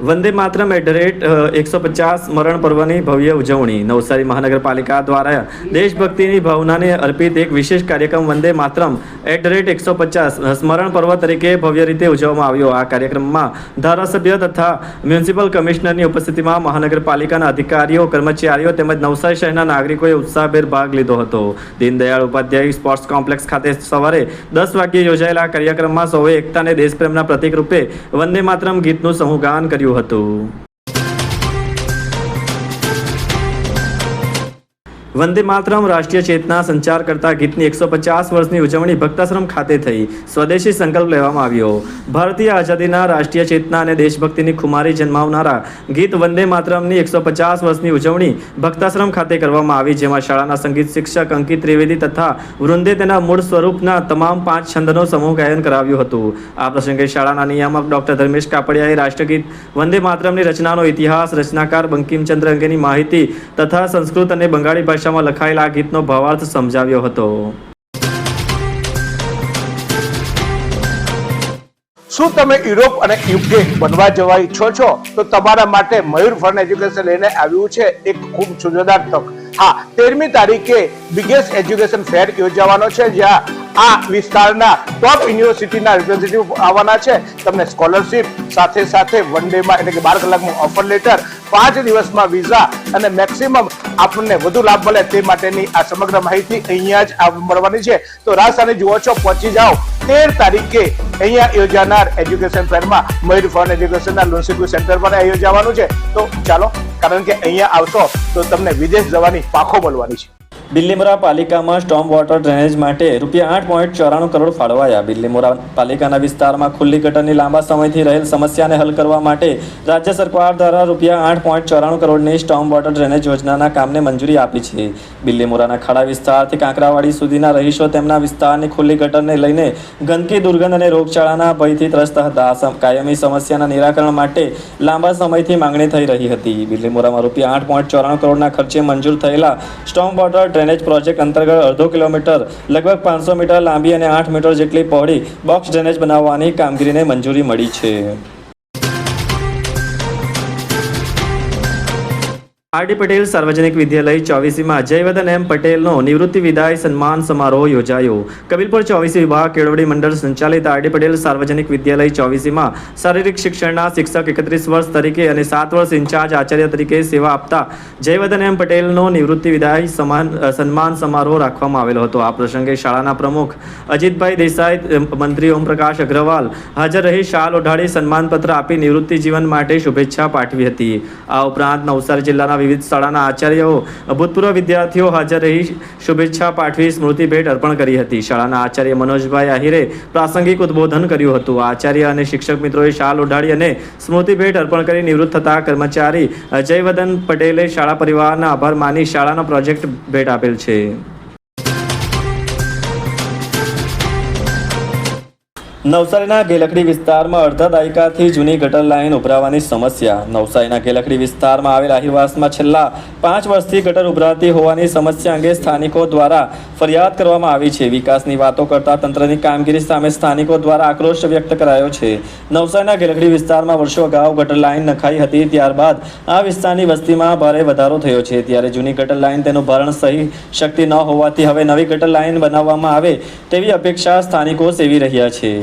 Vande Mataram at the rate એકસો પચાસ મરણ પર્વની ભવ્ય ઉજવણી. નવસારી મહાનગરપાલિકા દ્વારા દેશભક્તિની ભાવનાને અર્પિત એક વિશેષ કાર્યક્રમ Vande Mataram at the rate એકસો પચાસ સ્મરણ પર્વ તરીકે ભવ્ય રીતે ઉજવવામાં આવ્યો. આ કાર્યક્રમમાં ધારાસભ્ય તથા મ્યુનિસિપલ કમિશનરની ઉપસ્થિતિમાં મહાનગરપાલિકાના અધિકારીઓ, કર્મચારીઓ તેમજ નવસારી શહેરના નાગરિકોએ ઉત્સાહભેર ભાગ લીધો હતો. દીનદયાળ ઉપાધ્યાય સ્પોર્ટ્સ કોમ્પ્લેક્સ ખાતે સવારે દસ વાગ્યે યોજાયેલા કાર્યક્રમમાં સૌએ એકતાને દેશપ્રેમના પ્રતિકરૂપે વંદે માતરમ ગીતનું સમૂહગાન કર્યું હતું. વંદે માતરમ રાષ્ટ્રીય ચેતના સંચાર કરતા ગીતની એકસો પચાસ વર્ષની ઉજવણી ભક્તાશ્રમ ખાતે થઈ. સ્વદેશી સંકલ્પ લેવામાં આવ્યો. ભારતીય આઝાદીના રાષ્ટ્રીય ચેતના અને દેશભક્તિની ખુમારી જન્માવનારા ગીત વંદે માતરમની એકસો પચાસ વર્ષની ઉજવણી ભક્તાશ્રમ ખાતે કરવામાં આવી, જેમાં શાળાના સંગીત શિક્ષક અંકિત ત્રિવેદી તથા વૃંદે તેના મૂળ સ્વરૂપના તમામ પાંચ છંદનો સમૂહ ગાયન કરાવ્યું હતું. આ પ્રસંગે શાળાના નિયામક ડોક્ટર ધર્મેશ કાપડિયાએ રાષ્ટ્રગીત વંદે માતરમની રચનાનો ઇતિહાસ, રચનાકાર બંકિમચંદ્ર અંગેની માહિતી તથા સંસ્કૃત અને બંગાળી ભાષામાં લખાયેલા આ ગીતનો ભાવાર્થ સમજાવ્યો હતો. શું તમે યુરોપ અને યુકે બનવા જવા ઈચ્છો છો? તો તમારા માટે મયુર ફન એજ્યુકેશન લઈને આવ્યું છે એક ખૂબ સુજોદાર તક. હા, તેરમી તારીખે બિગેસ્ટ એજ્યુકેશન ફેર યોજાવાનો છે, જ્યાં આ વિસ્તારના ટોપ યુનિવર્સિટીના રિપ્રેઝેન્ટેટિવ આવવાના છે. તમને સ્કોલરશિપ સાથે સાથે વન ડેમાં એટલે કે બાર કલાકનું ઓફર લેટર પાંચ દિવસમાં વિઝા અને મેક્સિમમ આપણને વધુ લાભ મળે તે માટેની આ સમગ્ર માહિતી અહીંયા જ મળવાની છે. તો રાજસ્થાને જુઓ છો, પહોંચી જાઓ. તેર તારીખે અહીંયા યોજાનાર એજ્યુકેશન ફેરમાં મયુર ફન એજ્યુકેશનના લોન્સિક્યુ સેન્ટર પર યોજાવાનું છે. તો ચાલો, કારણ કે અહીંયા આવશો, તો તમને વિદેશ જવાની પાખો મળવાની છે. બિલ્લીમોરા પાલિકામાં સ્ટોમ વોટર ડ્રેનેજ માટે રૂપિયા આઠ પોઈન્ટ ચોરાણું કરોડ ફાળવાયા. બિલ્લીમોરા પાલિકાના વિસ્તારમાં ખુલ્લી ગટરની લાંબા સમયથી રહેલ સમસ્યાને હલ કરવા માટે રાજ્ય સરકાર દ્વારા રૂપિયા આઠ પોઈન્ટ ચોરાણું કરોડની સ્ટોમ વોટર ડ્રેનેજ યોજનાના કામને મંજૂરી આપી છે. બિલ્લીમોરાના ખાડા વિસ્તારથી કાંકરાવાડી સુધીના રહીશો તેમના વિસ્તારની ખુલ્લી ગટરને લઈને ગંદકી, દુર્ગંધ અને રોગચાળાના ભયથી ત્રસ્ત હતા. કાયમી સમસ્યાના નિરાકરણ માટે લાંબા સમયથી માંગણી થઈ રહી હતી. બિલ્લીમોરામાં રૂપિયા આઠ પોઈન્ટ ચોરાણું કરોડના ખર્ચે મંજૂર થયેલા સ્ટોમ વોટર ડ્રેનેજ પ્રોજેક્ટ અંતર્ગત અડધો કિલોમીટર, લગભગ પાંચસો મીટર લાંબી અને આઠ મીટર જેટલી પહોળી બોક્સ ડ્રેનેજ બનાવવાની કામગીરીને મંજૂરી મળી છે. આરડી પટેલ સાર્વજનિક વિદ્યાલય ચોવીસીમાં જયવદન એમ પટેલનો નિવૃત્તિ વિદાય સન્માન સમારોહ યોજાયો. કબીલપુર ચોવીસી વિભાગ કેળવણી મંડળ સંચાલિત આરડી પટેલ સાર્વજનિક વિદ્યાલય ચોવીસીમાં શારીરિક શિક્ષણના શિક્ષક એકત્રીસ વર્ષ તરીકે અને સાત વર્ષ ઇન્ચાર્જ આચાર્ય તરીકે સેવા આપતા જયવદન એમ પટેલનો નિવૃત્તિ વિદાય સમાન સન્માન સમારોહ રાખવામાં આવેલો હતો. આ પ્રસંગે શાળાના પ્રમુખ અજીતભાઈ દેસાઈ મંત્રી ઓમપ્રકાશ અગ્રવાલ હાજર રહી શાલ ઓઢાડી સન્માનપત્ર આપી નિવૃત્તિ જીવન માટે શુભેચ્છા પાઠવી હતી. આ ઉપરાંત નવસારી જિલ્લાના વિવિધ શાળાના આચાર્યો અભૂતપૂર્વ વિદ્યાર્થીઓ હાજર રહી. શુભેચ્છા પાઠવી, સ્મૃતિ ભેટ અર્પણ કરી હતી. શાળાના આચાર્ય મનોજભાઈ આહિરે પ્રાસંગિક ઉદ્બોધન કર્યું હતું. આચાર્ય અને શિક્ષક મિત્રોએ શાલ ઓઢાડી અને સ્મૃતિ ભેટ અર્પણ કરી નિવૃત્ત થતા કર્મચારી અજયવદન પટેલે શાળા પરિવારના આભાર માની શાળાનો પ્રોજેક્ટ ભેટ આપેલ છે. નવસારીના ગેલકડી વિસ્તારમાં અડધા દાયકાથી જૂની ગટર લાઇન ઉભરાવાની સમસ્યા. નવસારીના ગેલકડી વિસ્તારમાં આવેલ આહિરવાસમાં છેલ્લા પાંચ વર્ષથી ગટર ઉભરાતી હોવાની સમસ્યા અંગે સ્થાનિકો દ્વારા ફરિયાદ કરવામાં આવી છે. વિકાસની વાતો કરતા તંત્રની કામગીરી સામે સ્થાનિકો દ્વારા આક્રોશ વ્યક્ત કરાયો છે. નવસારીના ગેલકડી વિસ્તારમાં વર્ષો અગાઉ ગટર લાઇન નખાઈ હતી, ત્યારબાદ આ વિસ્તારની વસ્તીમાં ભારે વધારો થયો છે. ત્યારે જૂની ગટર લાઇન તેનું ભરણ સહી શક્તિ ન હોવાથી હવે નવી ગટર લાઇન બનાવવામાં આવે તેવી અપેક્ષા સ્થાનિકો સેવી રહ્યા છે.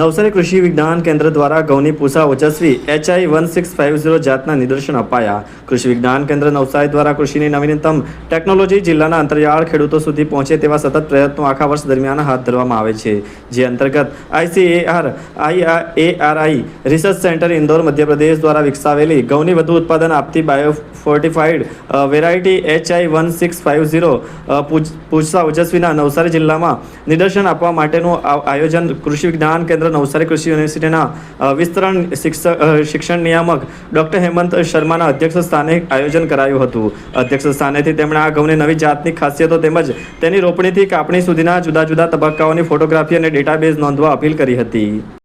નવસારી કૃષિ વિજ્ઞાન કેન્દ્ર દ્વારા ઘઉંની Pusa Ojasvi HI one six five zero જાતના નિદર્શન અપાયા. કૃષિ વિજ્ઞાન કેન્દ્ર નવસારી દ્વારા કૃષિની નવીનતમ ટેકનોલોજી જિલ્લાના અંતરિયાળ ખેડૂતો સુધી પહોંચે તેવા સતત પ્રયત્નો આખા વર્ષ દરમિયાન હાથ ધરવામાં આવે છે. જે અંતર્ગત ICAR IARI research centre Indore, Madhya Pradesh દ્વારા વિકસાવેલી ઘઉંની વધુ ઉત્પાદન આપતી bio fortified variety HI one six five zero પૂછતા ઓજસ્વીના નવસારી જિલ્લામાં નિદર્શન આપવા માટેનું આયોજન કૃષિ વિજ્ઞાન કેન્દ્ર નવસારી કૃષિ યુનિવર્સિટીના વિસ્તરણ શિક્ષક શિક્ષણ નિયામક ડોક્ટર હેમંત શર્માના અધ્યક્ષ સ્થાને આયોજન કરાયું હતું. અધ્યક્ષ સ્થાનેથી તેમણે આ ઘઉંની નવી જાતની ખાસિયતો તેમજ તેની રોપણીથી કાપણી સુધીના જુદા જુદા તબક્કાઓની ફોટોગ્રાફી અને ડેટાબેઝ નોંધવા અપીલ કરી હતી.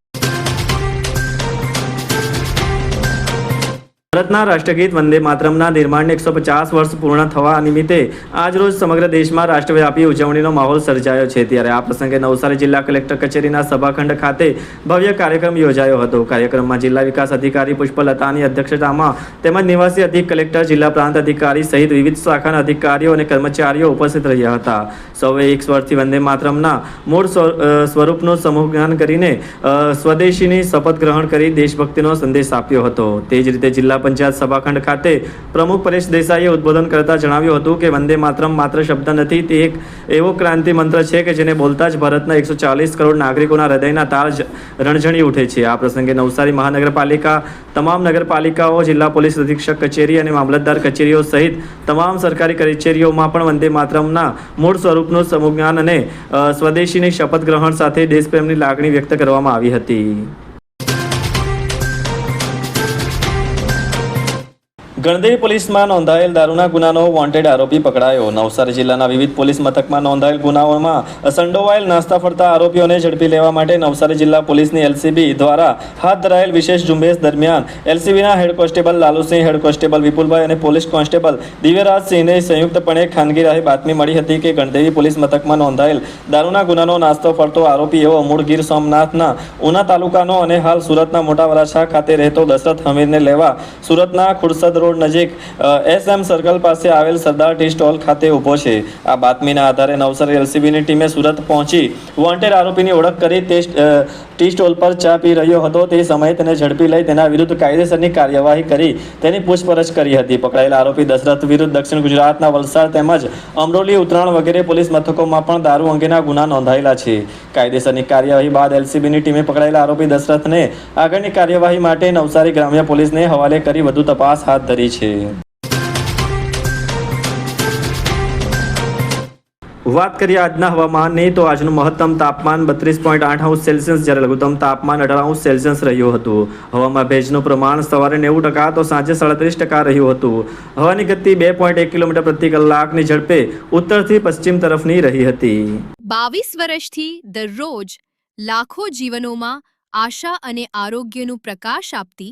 ભારતના રાષ્ટ્રગીત વંદે માતરમના નિર્માણને એકસો પચાસ વર્ષ પૂર્ણ થવા નિમિત્તે આજરોજ સમગ્ર દેશમાં રાષ્ટ્રવ્યાપી ઉજવણીનો માહોલ સર્જાયો છે. ત્યારે આ પ્રસંગે નવસારી જિલ્લા કલેક્ટર કચેરીના સભાખંડ ખાતે ભવ્ય કાર્યક્રમ યોજાયો હતો. કાર્યક્રમમાં જિલ્લા વિકાસ અધિકારી પુષ્પલતાની અધ્યક્ષતામાં તેમજ નિવાસી અધિક કલેક્ટર, જિલ્લા પ્રાંત અધિકારી સહિત વિવિધ શાખાના અધિકારીઓ અને કર્મચારીઓ ઉપસ્થિત રહ્યા હતા. સૌએ એક સ્વરથી વંદે માતરમના મૂળ સ્વરૂપનું સમૂહ જ્ઞાન કરીને સ્વદેશીની શપથ ગ્રહણ કરી દેશભક્તિનો સંદેશ આપ્યો હતો. તે જ રીતે જિલ્લા પંચાયત સભાખંડ ખાતે પ્રમુખ પરેશ દેસાઈએ ઉદ્બોધન કરતા જણાવ્યું હતું કે વંદે માતરમ માત્ર શબ્દ નથી, તે એક એવો ક્રાંતિ મંત્ર છે કે જેને બોલતા જ ભારતના એકસો ચાલીસ કરોડ નાગરિકોના હૃદયના તાર રણઝણી ઉઠે છે. આ પ્રસંગે નવસારી મહાનગરપાલિકા, તમામ નગરપાલિકાઓ, જિલ્લા પોલીસ અધિક્ષક કચેરી અને મામલતદાર કચેરીઓ સહિત તમામ સરકારી કચેરીઓમાં પણ વંદે માતરમના મૂળ સ્વરૂપનું સમુજ્ઞાન અને સ્વદેશીની શપથ ગ્રહણ સાથે દેશપ્રેમની લાગણી વ્યક્ત કરવામાં આવી હતી. ગણદેવી પોલીસમાં નોંધાયેલ દારૂના ગુનાનો વોન્ટેડ આરોપી પકડાયો. નવસારી જિલ્લાના વિવિધ પોલીસ મથકમાં નોંધાયેલ ગુનાઓમાં સંડોવાયેલ નાસ્તા ફરતા આરોપીઓને ઝડપી લેવા માટે નવસારી જિલ્લા પોલીસની એલસીબી દ્વારા હાથ ધરાયેલ વિશેષ ઝુંબેશ દરમિયાન એલસીબીના હેડ કોન્સ્ટેબલ લાલુસિંહ, હેડ કોન્સ્ટેબલ વિપુલભાઈ અને પોલીસ કોન્સ્ટેબલ દિવ્યરાજસિંહને સંયુક્તપણે ખાનગી રાહે બાતમી મળી હતી કે ગણદેવી પોલીસ મથકમાં નોંધાયેલ દારૂના ગુનાનો નાસ્તો ફરતો આરોપી એવો મૂળ ગીર સોમનાથના ઉના તાલુકાનો અને હાલ સુરતના મોટા વરાછા ખાતે રહેતો દશરથ હમીરને લેવા સુરતના ખુરસદ રોડ નજીક એસ એમ સર્કલ પાસે આવેલ સરદાર ટી સ્ટોલ ખાતે ઊભો છે. આ બાતમીના આધારે નવસારી એલસીબીની ટીમે સુરત પહોંચી વોન્ટેડ આરોપીની ઓળખ કરી તે ટી સ્ટોલ પર ચા પી રહ્યો હતો. તે સમયે તેને ઝડપી લઈ તેના વિરુદ્ધ કાયદેસરની કાર્યવાહી કરી તેની પૂછપરછ કરી હતી. પકડાયેલા આરોપી દશરથ વિરુદ્ધ દક્ષિણ ગુજરાતના વલસાડ તેમજ અમરોલી ઉત્તરાયણ વગેરે પોલીસ મથકોમાં પણ દારૂ અંગેના ગુના નોંધાયેલા છે. કાયદેસરની કાર્યવાહી બાદ એલસીબીની ટીમે પકડાયેલા આરોપી દશરથને આગળની કાર્યવાહી માટે નવસારી ગ્રામ્ય પોલીસને હવાલે કરી વધુ તપાસ હાથ ધરી છે. વાત કરીએ આજના હવામાનની તો આજનું મહત્તમ તાપમાન બત્રીસ પોઈન્ટ આઠ અંશ સેલ્સિયસ જ્યારે લઘુત્તમ તાપમાન અઢાર અંશ સેલ્સિયસ રહ્યું હતું. હવામાં ભેજનું પ્રમાણ સવારે નેવું ટકા તો સાંજે સાડત્રીસ ટકા રહ્યું હતું. હવાની ગતિ બે પોઈન્ટ એક કિલોમીટર પ્રતિ કલાકની ઝડપે ઉત્તરથી પશ્ચિમ તરફની રહી હતી. બાવીસ વર્ષથી દરરોજ લાખો જીવનોમાં આશા અને આરોગ્યનું પ્રકાશ આપતી